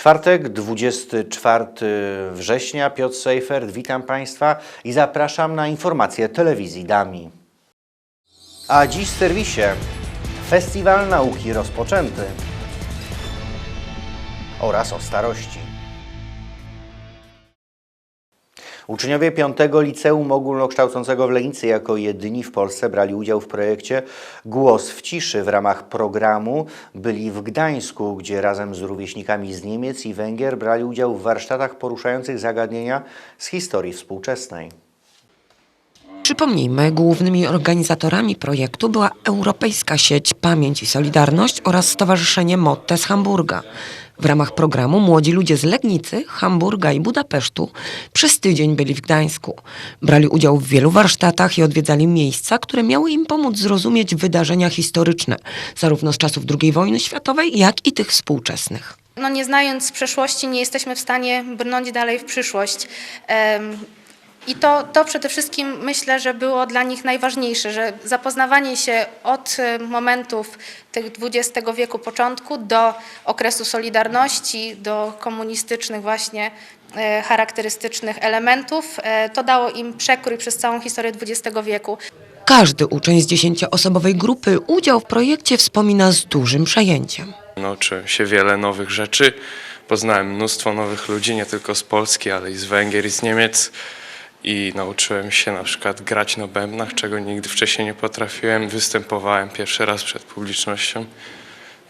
Czwartek, 24 września, Piotr Seifert, witam Państwa i zapraszam na informacje telewizji Dami. A dziś w serwisie Festiwal Nauki rozpoczęty oraz o starości. Uczniowie 5 Liceum Ogólnokształcącego w Legnicy jako jedyni w Polsce brali udział w projekcie Głos w ciszy w ramach programu. Byli w Gdańsku, gdzie razem z rówieśnikami z Niemiec i Węgier brali udział w warsztatach poruszających zagadnienia z historii współczesnej. Przypomnijmy, głównymi organizatorami projektu była Europejska Sieć Pamięć i Solidarność oraz Stowarzyszenie Motte z Hamburga. W ramach programu młodzi ludzie z Legnicy, Hamburga i Budapesztu przez tydzień byli w Gdańsku. Brali udział w wielu warsztatach i odwiedzali miejsca, które miały im pomóc zrozumieć wydarzenia historyczne, zarówno z czasów II wojny światowej, jak i tych współczesnych. No nie znając przeszłości, nie jesteśmy w stanie brnąć dalej w przyszłość. Em, I to, to przede wszystkim myślę, że było dla nich najważniejsze, że zapoznawanie się od e, momentów tych XX wieku początku do okresu Solidarności, do komunistycznych właśnie e, charakterystycznych elementów, e, to dało im przekrój przez całą historię XX wieku. Każdy uczeń z dziesięcioosobowej grupy udział w projekcie wspomina z dużym przejęciem. Nauczyłem się wiele nowych rzeczy. Poznałem mnóstwo nowych ludzi, nie tylko z Polski, ale i z Węgier i z Niemiec. I nauczyłem się na przykład grać na bębnach, czego nigdy wcześniej nie potrafiłem. Występowałem pierwszy raz przed publicznością.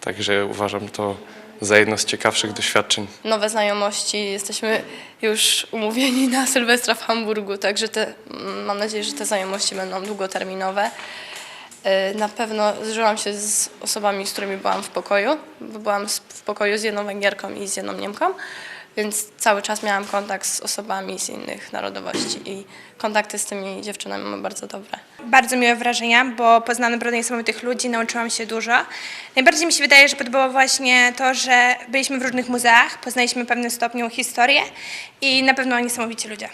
Także uważam to za jedno z ciekawszych doświadczeń. nowe znajomości. Jesteśmy już umówieni na Sylwestra w Hamburgu, także te, mam nadzieję, że te znajomości będą długoterminowe. E, Na pewno zżyłam się z osobami, z którymi byłam w pokoju, byłam w pokoju z jedną Węgierką i z jedną Niemką, więc cały czas miałam kontakt z osobami z innych narodowości i kontakty z tymi dziewczynami mam bardzo dobre. bardzo miłe wrażenia, bo poznałam naprawdę niesamowitych ludzi, nauczyłam się dużo. Najbardziej mi się wydaje, że podobało właśnie to, że byliśmy w różnych muzeach, poznaliśmy w pewnym stopniu historię i na pewno niesamowici ludzie.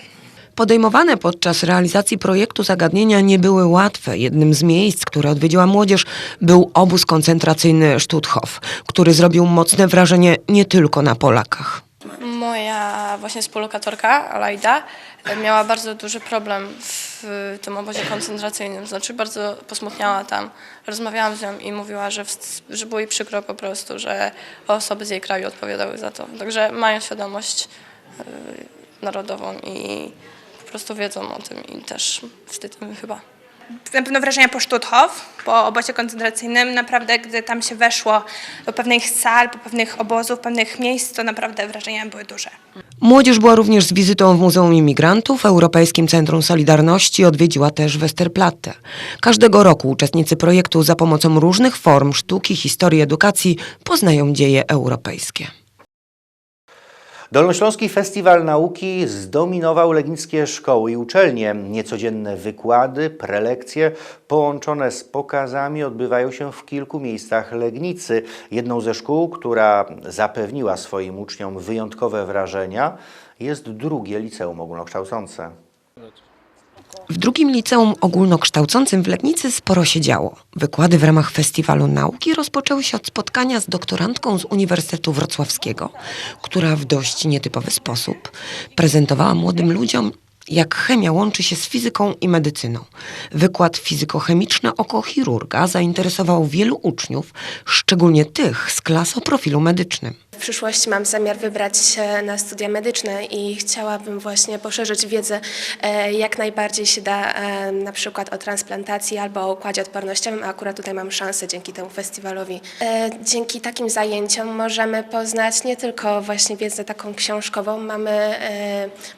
Podejmowane podczas realizacji projektu zagadnienia nie były łatwe. Jednym z miejsc, które odwiedziła młodzież, był obóz koncentracyjny Stutthof, który zrobił mocne wrażenie nie tylko na Polakach. Moja właśnie współlokatorka, Alajda, e, miała bardzo duży problem w tym obozie koncentracyjnym, znaczy bardzo posmutniała tam. Rozmawiałam z nią i mówiła, że, że było jej przykro po prostu, że osoby z jej kraju odpowiadały za to. Także mają świadomość e, narodową i po prostu wiedzą o tym i też wstyd im chyba. Na pewno wrażenia po Stutthof, po obozie koncentracyjnym. Naprawdę, gdy tam się weszło do pewnych sal, po pewnych obozów, pewnych miejsc, to naprawdę wrażenia były duże. Młodzież była również z wizytą w Muzeum Imigrantów, Europejskim Centrum Solidarności, odwiedziła też Westerplatte. Każdego roku uczestnicy projektu za pomocą różnych form sztuki, historii, edukacji poznają dzieje europejskie. Dolnośląski Festiwal Nauki zdominował legnickie szkoły i uczelnie. Niecodzienne wykłady, prelekcje połączone z pokazami odbywają się w kilku miejscach Legnicy. Jedną ze szkół, która zapewniła swoim uczniom wyjątkowe wrażenia, jest drugie liceum ogólnokształcące. W drugim liceum ogólnokształcącym w Legnicy sporo się działo. Wykłady w ramach Festiwalu Nauki rozpoczęły się od spotkania z doktorantką z Uniwersytetu Wrocławskiego, która w dość nietypowy sposób prezentowała młodym ludziom, jak chemia łączy się z fizyką i medycyną. Wykład fizykochemiczny oko chirurga zainteresował wielu uczniów, szczególnie tych z klas o profilu medycznym. W przyszłości mam zamiar wybrać się na studia medyczne i chciałabym właśnie poszerzyć wiedzę e, jak najbardziej się da e, na przykład o transplantacji albo o układzie odpornościowym, a akurat tutaj mam szansę dzięki temu festiwalowi. E, Dzięki takim zajęciom możemy poznać nie tylko właśnie wiedzę taką książkową, mamy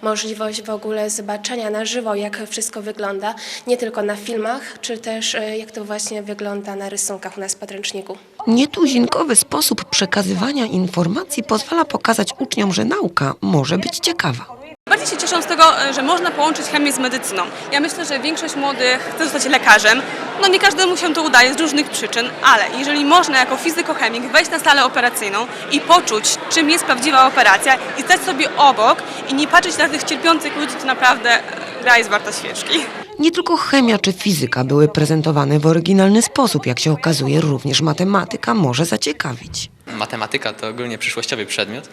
możliwość w ogóle zobaczenia na żywo, jak wszystko wygląda, nie tylko na filmach, czy też jak to właśnie wygląda na rysunkach u nas w podręczniku. Nietuzinkowy sposób przekazywania informacji pozwala pokazać uczniom, że nauka może być ciekawa. Bardziej się cieszę z tego, e, że można połączyć chemię z medycyną. Ja myślę, że większość młodych chce zostać lekarzem. No nie każdemu się to udaje z różnych przyczyn, ale jeżeli można jako fizykochemik wejść na salę operacyjną i poczuć, czym jest prawdziwa operacja i stać sobie obok i nie patrzeć na tych cierpiących ludzi, to naprawdę e, gra jest warta świeczki. Nie tylko chemia czy fizyka były prezentowane w oryginalny sposób, jak się okazuje, również matematyka może zaciekawić. Matematyka to ogólnie przyszłościowy przedmiot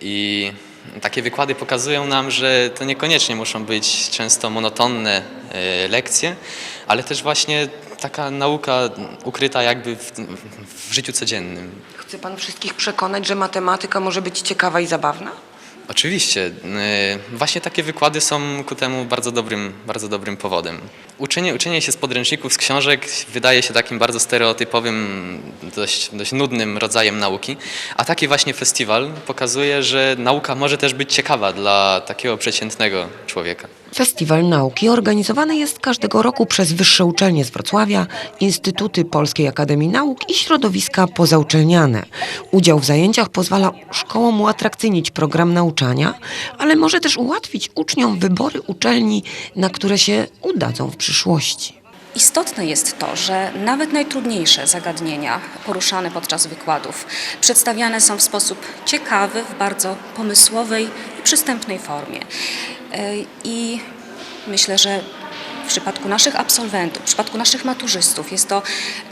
i takie wykłady pokazują nam, że to niekoniecznie muszą być często monotonne e, lekcje, ale też właśnie taka nauka ukryta jakby w, w życiu codziennym. Chce pan wszystkich przekonać, że matematyka może być ciekawa i zabawna? Oczywiście. y, Właśnie takie wykłady są ku temu bardzo dobrym, bardzo dobrym powodem. Uczenie, uczenie się z podręczników, z książek wydaje się takim bardzo stereotypowym, dość, dość nudnym rodzajem nauki, a taki właśnie festiwal pokazuje, że nauka może też być ciekawa dla takiego przeciętnego człowieka. Festiwal Nauki organizowany jest każdego roku przez wyższe uczelnie z Wrocławia, Instytuty Polskiej Akademii Nauk i środowiska pozauczelniane. Udział w zajęciach pozwala szkołom uatrakcyjnić program nauczania, ale może też ułatwić uczniom wybory uczelni, na które się udadzą w przyszłości. Istotne jest to, że nawet najtrudniejsze zagadnienia poruszane podczas wykładów przedstawiane są w sposób ciekawy, w bardzo pomysłowej i przystępnej formie. E, I myślę, że w przypadku naszych absolwentów, w przypadku naszych maturzystów jest to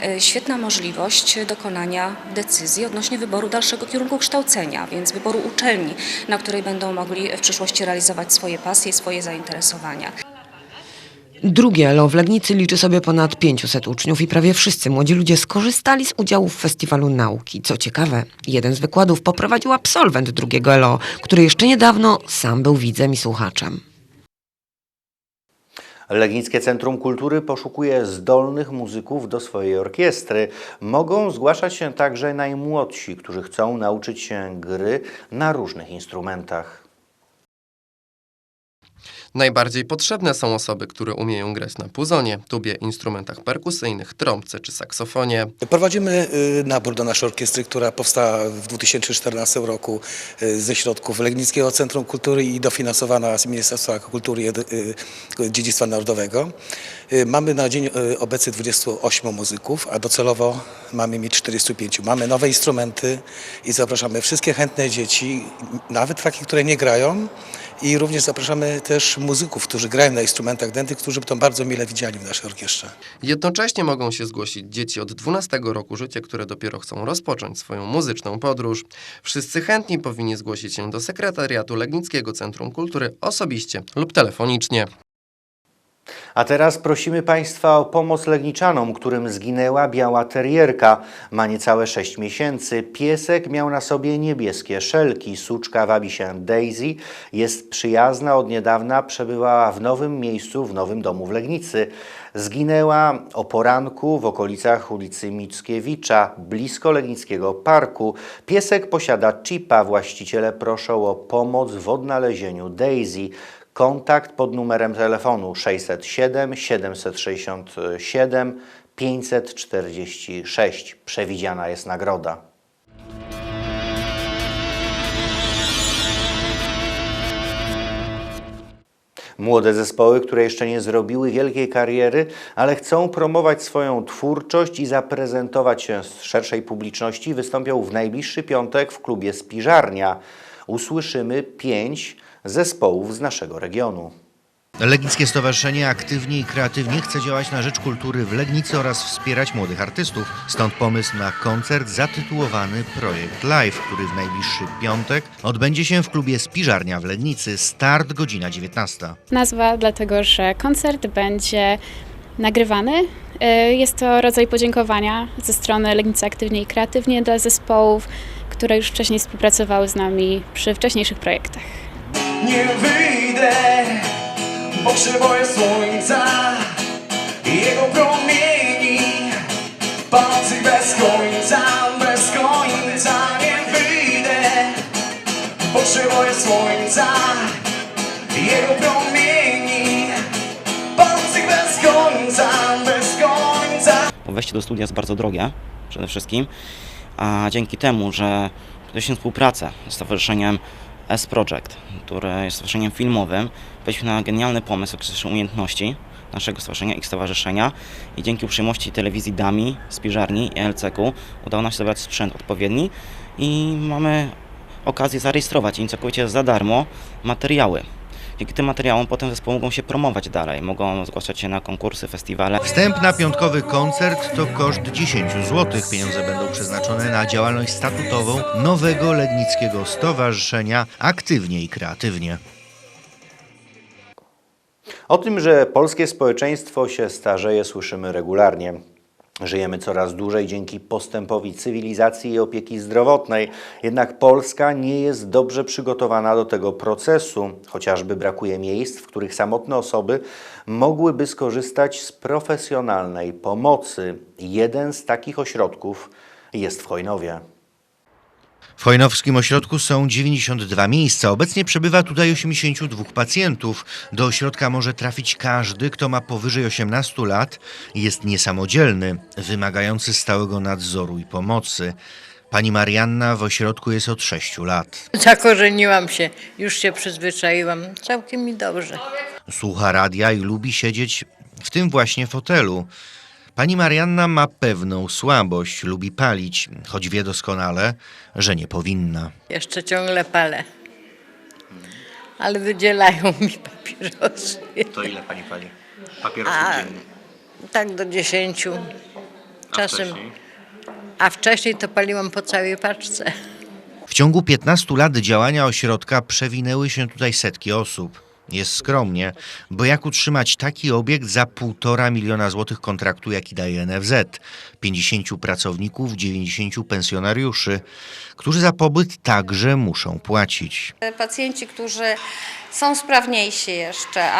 e, świetna możliwość dokonania decyzji odnośnie wyboru dalszego kierunku kształcenia, więc wyboru uczelni, na której będą mogli w przyszłości realizować swoje pasje i swoje zainteresowania. Drugie ELO w Legnicy liczy sobie ponad 500 uczniów i prawie wszyscy młodzi ludzie skorzystali z udziału w Festiwalu Nauki. Co ciekawe, jeden z wykładów poprowadził absolwent drugiego ELO, który jeszcze niedawno sam był widzem i słuchaczem. Legnickie Centrum Kultury poszukuje zdolnych muzyków do swojej orkiestry. Mogą zgłaszać się także najmłodsi, którzy chcą nauczyć się gry na różnych instrumentach. Najbardziej potrzebne są osoby, które umieją grać na puzonie, tubie, instrumentach perkusyjnych, trąbce czy saksofonie. Prowadzimy y, nabór do naszej orkiestry, która powstała w 2014 roku y, ze środków Legnickiego Centrum Kultury i dofinansowana z Ministerstwa Kultury i y, Dziedzictwa Narodowego. Mamy na dzień obecny 28 muzyków, a docelowo mamy mieć 45. Mamy nowe instrumenty i zapraszamy wszystkie chętne dzieci, nawet takie, które nie grają. I również zapraszamy też muzyków, którzy grają na instrumentach dętych, którzy by to bardzo mile widzieli w naszej orkiestrze. Jednocześnie mogą się zgłosić dzieci od 12 roku życia, które dopiero chcą rozpocząć swoją muzyczną podróż. Wszyscy chętni powinni zgłosić się do sekretariatu Legnickiego Centrum Kultury osobiście lub telefonicznie. A teraz prosimy Państwa o pomoc legniczanom, którym zginęła biała terierka. Ma niecałe 6 miesięcy. Piesek miał na sobie niebieskie szelki. Suczka wabi się Daisy. Jest przyjazna, od niedawna przebywała w nowym miejscu, w nowym domu w Legnicy. Zginęła o poranku w okolicach ulicy Mickiewicza, blisko Legnickiego Parku. Piesek posiada chipa. Właściciele proszą o pomoc w odnalezieniu Daisy. Kontakt pod numerem telefonu 607 767 546. Przewidziana jest nagroda. Młode zespoły, które jeszcze nie zrobiły wielkiej kariery, ale chcą promować swoją twórczość i zaprezentować się z szerszej publiczności, wystąpią w najbliższy piątek w klubie Spiżarnia. Usłyszymy pięć zespołów z naszego regionu. Legnickie Stowarzyszenie aktywnie i kreatywnie chce działać na rzecz kultury w Legnicy oraz wspierać młodych artystów. Stąd pomysł na koncert zatytułowany Projekt Live, który w najbliższy piątek odbędzie się w klubie Spiżarnia w Legnicy. Start godzina 19. Nazwa dlatego, że koncert będzie nagrywany. Y, Jest to rodzaj podziękowania ze strony Legnicy Aktywnie i Kreatywnie dla zespołów, które już wcześniej współpracowały z nami przy wcześniejszych projektach. Nie wyjdę, bo się boję słońca i jego promieni. Palcy bez końca, bez końca nie wyjdę, bo się boję słońca i jego promieni. Palcy bez końca, bez końca. Wejście do studia jest bardzo drogie przede wszystkim, a dzięki temu, że podjęliśmy współpracę z Stowarzyszeniem S-Project, które jest stowarzyszeniem filmowym, weszliśmy na genialny pomysł określenia umiejętności naszego stowarzyszenia i stowarzyszenia. I dzięki uprzejmości telewizji DAMI, Spiżarni i LCK udało nam się zebrać sprzęt odpowiedni. I mamy okazję zarejestrować im całkowicie za darmo materiały. Dzięki tym materiałom potem zespoły mogą się promować dalej, mogą zgłaszać się na konkursy, festiwale. Wstęp na piątkowy koncert to koszt 10 zł. Pieniądze będą przeznaczone na działalność statutową nowego Legnickiego Stowarzyszenia Aktywnie i Kreatywnie. O tym, że polskie społeczeństwo się starzeje, słyszymy regularnie. Żyjemy coraz dłużej dzięki postępowi cywilizacji i opieki zdrowotnej, jednak Polska nie jest dobrze przygotowana do tego procesu. Chociażby brakuje miejsc, w których samotne osoby mogłyby skorzystać z profesjonalnej pomocy. Jeden z takich ośrodków jest w Chojnowie. W Chojnowskim Ośrodku są 92 miejsca. Obecnie przebywa tutaj 82 pacjentów. Do ośrodka może trafić każdy, kto ma powyżej 18 lat i jest niesamodzielny, wymagający stałego nadzoru i pomocy. Pani Marianna w ośrodku jest od 6 lat. Zakorzeniłam się, już się przyzwyczaiłam. Całkiem mi dobrze. Słucha radia i lubi siedzieć w tym właśnie fotelu. Pani Marianna ma pewną słabość, lubi palić, choć wie doskonale, że nie powinna. Jeszcze ciągle palę. Ale wydzielają mi papierosy. To ile pani pali? A, tak do dziesięciu. Czasem. A wcześniej to paliłam po całej paczce. W ciągu 15 lat działania ośrodka przewinęły się tutaj setki osób. Jest skromnie, bo jak utrzymać taki obiekt za półtora miliona złotych kontraktu, jaki daje NFZ? 50 pracowników, 90 pensjonariuszy, którzy za pobyt także muszą płacić. Pacjenci, którzy są sprawniejsi jeszcze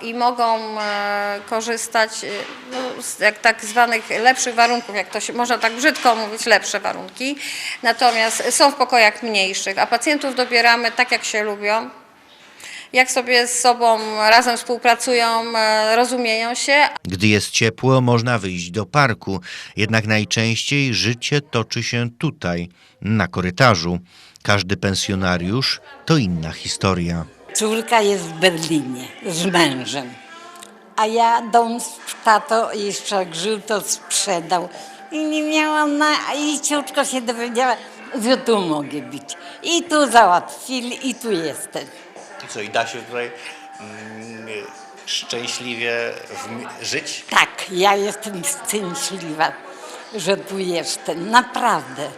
i mogą e, korzystać e, no, z tak zwanych lepszych warunków, jak to się można tak brzydko mówić, lepsze warunki. Natomiast są w pokojach mniejszych, a pacjentów dobieramy tak, jak się lubią. Jak sobie z sobą razem współpracują, e, rozumieją się, Gdy jest ciepło, można wyjść do parku, jednak najczęściej życie toczy się tutaj, na korytarzu. Każdy pensjonariusz to inna historia. Córka jest w Berlinie z mężem, a ja dom tato jeszcze jak żył, to sprzedał. I nie miałam na... I córka się dowiedziała, że tu mogę być. I tu załatwili, i tu jestem. I co, i da się tutaj mm, szczęśliwie żyć? Tak, ja jestem szczęśliwa, że tu jestem, naprawdę.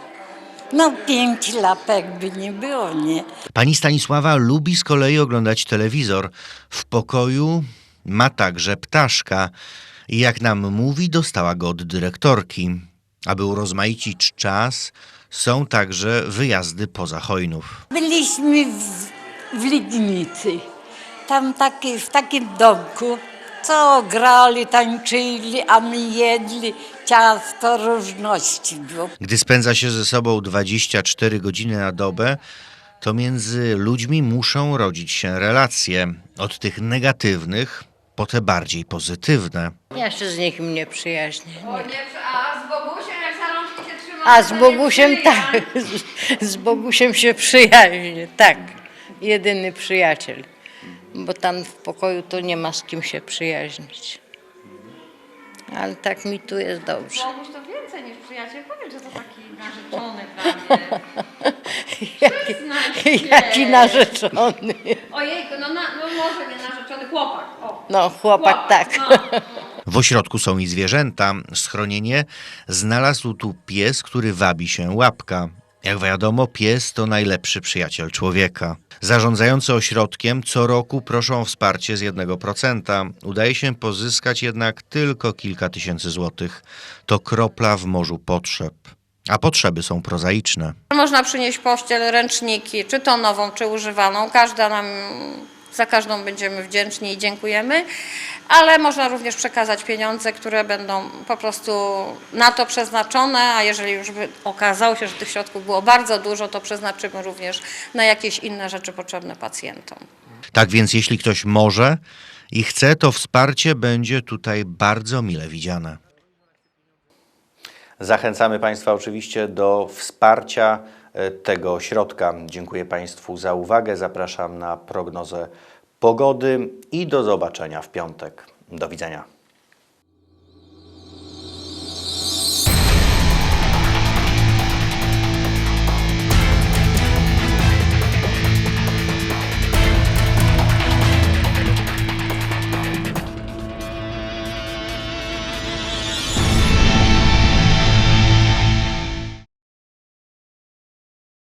No pięć lat jakby nie było, nie? Pani Stanisława lubi z kolei oglądać telewizor. W pokoju ma także ptaszka i jak nam mówi, dostała go od dyrektorki. Aby urozmaicić czas, są także wyjazdy poza Chojnów. Byliśmy w, w Lignicy, tam taki, w takim domku, co grali, tańczyli, a my jedli ciasto, różności było. Gdy spędza się ze sobą 24 godziny na dobę, to między ludźmi muszą rodzić się relacje. Od tych negatywnych po te bardziej pozytywne. Ja się z nikim nie przyjaźnię. Nie. a z Bogusiem jak się trzyma, A z Bogusiem tak, z, z Bogusiem się przyjaźnię, tak. Jedyny przyjaciel. Bo tam w pokoju to nie ma z kim się przyjaźnić. Ale tak mi tu jest dobrze. Boguś to więcej niż przyjaciel, powiem, że to taki narzeczony prawie. Jaki, jaki narzeczony. Ojejku, no, na, no może nie narzeczony chłopak. O. No, chłopak tak. No. W ośrodku są i zwierzęta. Schronienie znalazł tu pies, który wabi się łapka. Jak wiadomo, pies to najlepszy przyjaciel człowieka. Zarządzający ośrodkiem co roku proszą o wsparcie z 1%. Udaje się pozyskać jednak tylko kilka tysięcy złotych. To kropla w morzu potrzeb. A potrzeby są prozaiczne. Można przynieść pościel, ręczniki, czy to nową, czy używaną. Każda nam, za każdą będziemy wdzięczni i dziękujemy, ale można również przekazać pieniądze, które będą po prostu na to przeznaczone, a jeżeli już by okazało się, że tych środków było bardzo dużo, to przeznaczymy również na jakieś inne rzeczy potrzebne pacjentom. Tak więc jeśli ktoś może i chce, to wsparcie będzie tutaj bardzo mile widziane. Zachęcamy Państwa oczywiście do wsparcia tego ośrodka. Dziękuję Państwu za uwagę. Zapraszam na prognozę pogody i do zobaczenia w piątek. Do widzenia.